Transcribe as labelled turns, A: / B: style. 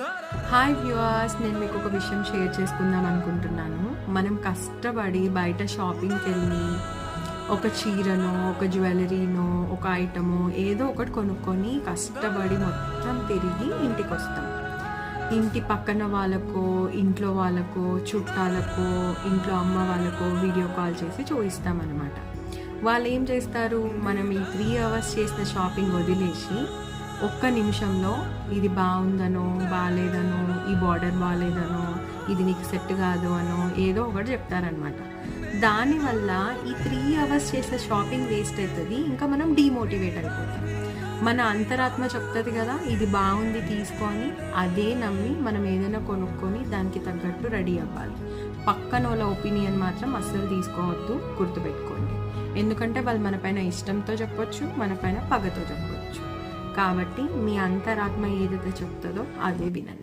A: Hi viewers నేను మీకు ఒక విషయం షేర్ చేసుకుందాం అనుకుంటున్నాను. మనం కష్టపడి బయట షాపింగ్కి వెళ్ళి ఒక చీరనో ఒక జ్యువెలరీనో ఒక ఐటమో ఏదో ఒకటి కొనుక్కొని కష్టపడి మొత్తం తిరిగి ఇంటికి వస్తాం ఇంటి పక్కన వాళ్ళకో ఇంట్లో వాళ్ళకో చుట్టాలకో ఇంట్లో అమ్మ వాళ్ళకో వీడియో కాల్ చేసి చూపిస్తామన్నమాట. వాళ్ళు ఏం చేస్తారు? మనం ఈ త్రీ అవర్స్ చేసిన షాపింగ్ వదిలేసి ఒక్క నిమిషంలో ఇది బాగుందనో బాగాలేదనో ఈ బార్డర్ బాగాలేదనో ఇది నీకు సెట్ కాదు అనో ఏదో ఒకటి చెప్తారనమాట దానివల్ల ఈ త్రీ అవర్స్ చేసే షాపింగ్ వేస్ట్ అవుతుంది ఇంకా మనం డిమోటివేట్ అయిపోతాం. మన అంతరాత్మ చెప్తుంది కదా ఇది బాగుంది తీసుకొని అదే నమ్మి మనం ఏదైనా కొనుక్కొని దానికి తగ్గట్టు రెడీ అవ్వాలి. పక్కన వాళ్ళ ఒపీనియన్ మాత్రం అస్సలు తీసుకోవద్దు గుర్తుపెట్టుకోండి. ఎందుకంటే వాళ్ళు మన పైన ఇష్టంతో చెప్పొచ్చు మన పైన పగతో చెప్పొచ్చు. కాబట్టి మీ అంతరాత్మ ఏదైతే చెప్తుందో అదే వినండి.